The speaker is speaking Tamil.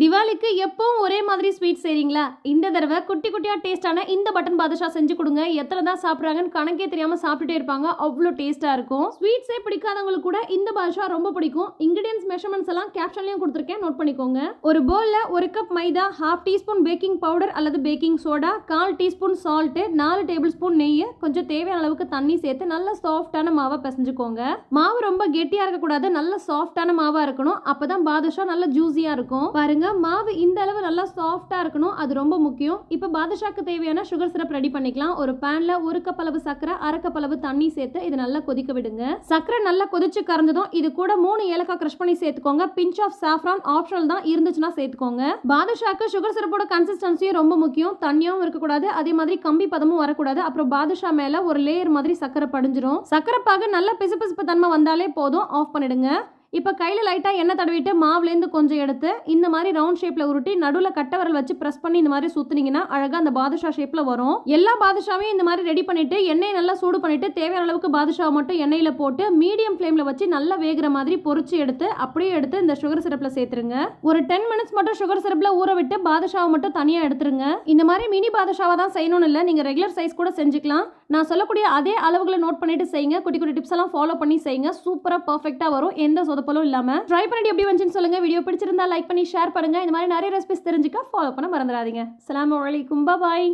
திவாலிக்கு எப்பவும் ஒரே மாதிரி ஸ்வீட் செய்கிறீங்களா இந்த தடவை குட்டி குட்டியாக டேஸ்டான இந்த பட்டன் பாதுஷா செஞ்சு கொடுங்க. எத்தனை தான் சாப்பிட்றாங்கன்னு கணக்கே தெரியாமல் சாப்பிட்டுட்டே இருப்பாங்க. அவ்வளோ டேஸ்ட்டாக இருக்கும். ஸ்வீட்ஸே பிடிக்காதவங்களுக்கு கூட இந்த பாதுஷா ரொம்ப பிடிக்கும். இன்கிரீடியன்ஸ் மெஷர்மெண்ட்ஸ் எல்லாம் கேப்ஷன்லையும் கொடுத்துருக்கேன். நோட் பண்ணிக்கோங்க. ஒரு பவுலில் ஒரு cup maida half teaspoon baking powder அல்லது பேக்கிங் சோடா கால் டீஸ்பூன் சால்ட்டு நாலு டேபிள் ஸ்பூன் நெய் கொஞ்சம் தேவையான அளவுக்கு தண்ணி சேர்த்து நல்ல சாஃப்டான மாவை பிசைஞ்சுக்கோங்க. மாவு ரொம்ப கெட்டியாக இருக்கக்கூடாது. நல்ல சாஃப்டான மாவாக இருக்கணும். அப்போ தான் பாதுஷா நல்ல ஜூஸியாக இருக்கும். பாருங்க மாவு இந்த அளவு நல்லா சாஃப்டாக இருக்கணும். அது ரொம்ப முக்கியம். இப்போ பாதுஷாக்கு தேவையான சுகர் சிரப் ரெடி பண்ணிக்கலாம். ஒரு பேன்ல ஒரு கப் அளவு சர்க்கரை அரை கப் அளவு தண்ணி சேர்த்து இது நல்லா கொதிக்க விடுங்க. சர்க்கரை நல்லா கொதிச்சு கறந்ததும் இது கூட மூணு ஏலக்காய் கிரஷ் பண்ணி சேர்த்துக்கோங்க. பிஞ்ச் ஆஃப் சாஃப்ரான் ஆப்ஷனல் தான் இருந்துச்சுன்னா சேர்த்துக்கோங்க. பாதுஷாக்கு சுகர் சிரப்போட கன்சிஸ்டன்சியும் ரொம்ப முக்கியம். தண்ணியும் இருக்கக்கூடாது. அதே மாதிரி கம்பி பதமும் வரக்கூடாது. அப்புறம் பாதுஷா மேலே ஒரு லேயர் மாதிரி சர்க்கரை படிஞ்சிடும் சர்க்கரை பாக நல்ல பிசுபிசுப்பு தன்மை வந்தாலே போதும். ஆஃப் பண்ணிடுங்க. இப்போ கையில் லைட்டாக எண்ணெய் தடவிட்டு மாவுலேருந்து கொஞ்சம் எடுத்து இந்த மாதிரி ரவுண்ட் ஷேப்பில் உருட்டி நடுவில் கட்டவரல் வச்சு ப்ரெஸ் பண்ணி இந்த மாதிரி சுற்றுனீங்கன்னா அழகாக அந்த பாதுஷா ஷேப்பில் வரும். எல்லா பாதுஷாவையும் இந்த மாதிரி ரெடி பண்ணிவிட்டு எண்ணெயை நல்லா சூடு பண்ணிவிட்டு தேவையான அளவுக்கு பாதுஷாவை மட்டும் எண்ணெயில் போட்டு மீடியம் ஃப்ளேமில் வச்சு நல்லா வேகிற மாதிரி பொறிச்சு எடுத்து அப்படியே எடுத்து இந்த சுகர் சிரப்பில் சேர்த்துருங்க. ஒரு டென் மினிட்ஸ் மட்டும் சுகர் சிரப்பில் ஊற விட்டு பாதுஷாவை மட்டும் தனியாக எடுத்துருங்க. இந்த மாதிரி மினி பாதுஷாவை தான் செய்யணும்னு இல்லை நீங்கள் ரெகுலர் சைஸ் கூட செஞ்சுக்கலாம். நான் சொல்லக்கூடிய அதே அளவுகளை நோட் பண்ணிட்டு செய்யுங்க. குட்டி குட்டி டிப்ஸ் எல்லாம் ஃபாலோ பண்ணி செய்யுங்க. சூப்பராக பர்ஃபெக்டாக வரும். எந்த சொதப்பலும் இல்லாமல் ட்ரை பண்ணிட்டு எப்படி வந்துச்சுன்னு சொல்லுங்க. வீடியோ பிடிச்சிருந்தா லைக் பண்ணி ஷேர் பண்ணுங்க. இந்த மாதிரி நிறைய ரெசிபிஸ் தெரிஞ்சுக்க ஃபாலோ பண்ண மறந்துடாதீங்க. அஸ்ஸலாமு வலைக்கும் பாய்